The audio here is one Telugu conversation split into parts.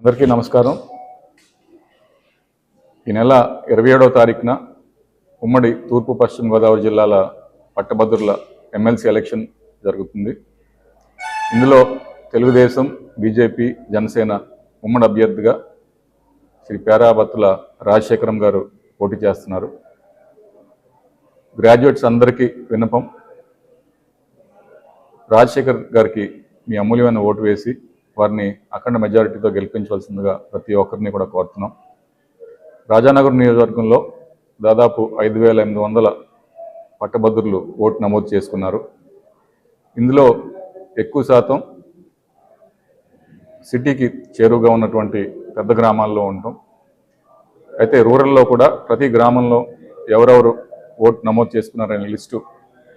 అందరికీ నమస్కారం. ఈ నెల ఇరవై ఏడవ తారీఖున ఉమ్మడి తూర్పు పశ్చిమ గోదావరి జిల్లాల పట్టభద్రుల ఎమ్మెల్సీ ఎలక్షన్ జరుగుతుంది. ఇందులో తెలుగుదేశం బీజేపీ జనసేన ఉమ్మడి అభ్యర్థిగా శ్రీ పేరాబత్తుల రాజశేఖరం గారు పోటీ చేస్తున్నారు. గ్రాడ్యుయేట్స్ అందరికీ విన్నపం. రాజశేఖర్ గారికి మీ అమూల్యమైన ఓటు వేసి వారిని అఖండ మెజారిటీతో గెలిపించవలసిందిగా ప్రతి ఒక్కరిని కూడా కోరుతున్నాం. రాజానగర్ నియోజకవర్గంలో దాదాపు ఐదు వేల ఎనిమిది వందల పట్టభద్రులు ఓటు నమోదు చేసుకున్నారు. ఇందులో ఎక్కువ శాతం సిటీకి చేరువుగా ఉన్నటువంటి పెద్ద గ్రామాల్లో ఉంటాం. అయితే రూరల్లో కూడా ప్రతి గ్రామంలో ఎవరెవరు ఓటు నమోదు చేసుకున్నారనే list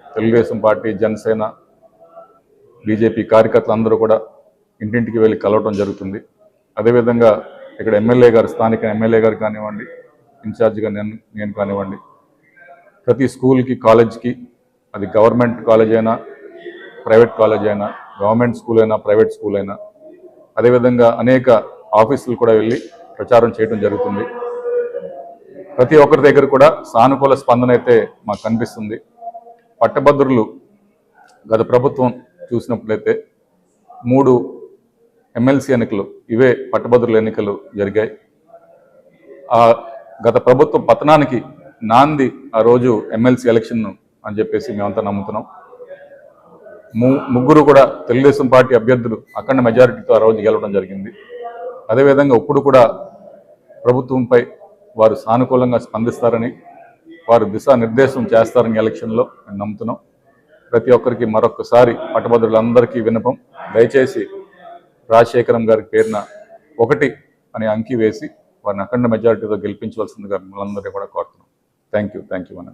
Telugu Desam party Janasena BJP కార్యకర్తలు అందరూ కూడా ఇంటింటికి వెళ్ళి కలవటం జరుగుతుంది. అదేవిధంగా ఇక్కడ ఎమ్మెల్యే గారు స్థానిక ఎమ్మెల్యే గారు కానివ్వండి ఇన్ఛార్జిగా నేను నేను కానివ్వండి ప్రతి స్కూల్కి కాలేజ్కి అది గవర్నమెంట్ కాలేజ్ అయినా ప్రైవేట్ కాలేజ్ అయినా గవర్నమెంట్ స్కూల్ అయినా ప్రైవేట్ స్కూల్ అయినా అదేవిధంగా అనేక ఆఫీసులు కూడా వెళ్ళి ప్రచారం చేయడం జరుగుతుంది. ప్రతి ఒక్కరి దగ్గర కూడా సానుకూల స్పందన అయితే మాకు కనిపిస్తుంది. పట్టభద్రులు గత ప్రభుత్వం చూసినట్లయితే మూడు ఎమ్మెల్సీ ఎన్నికలు ఇవే పట్టభద్రుల ఎన్నికలు జరిగాయి. ఆ గత ప్రభుత్వం పతనానికి నాంది ఆ రోజు ఎమ్మెల్సీ ఎలక్షన్ అని చెప్పేసి మేమంతా నమ్ముతున్నాం. ము ముగ్గురు కూడా తెలుగుదేశం పార్టీ అభ్యర్థులు అఖండ మెజారిటీతో ఆ రోజు గెలవడం జరిగింది. అదేవిధంగా ఇప్పుడు కూడా ప్రభుత్వంపై వారు సానుకూలంగా స్పందిస్తారని వారు దిశానిర్దేశం చేస్తారని ఎలక్షన్లో మేము నమ్ముతున్నాం. ప్రతి ఒక్కరికి మరొకసారి పట్టభద్రులందరికీ వినపం దయచేసి రాజశేఖరం గారి పేరున ఒకటి అనే అంకి వేసి వారిని అఖండ మెజారిటీతో గెలిపించవలసిందిగా మిమ్మల్ని కూడా కోరుతున్నాం. థ్యాంక్ యూ థ్యాంక్ యూ అన్న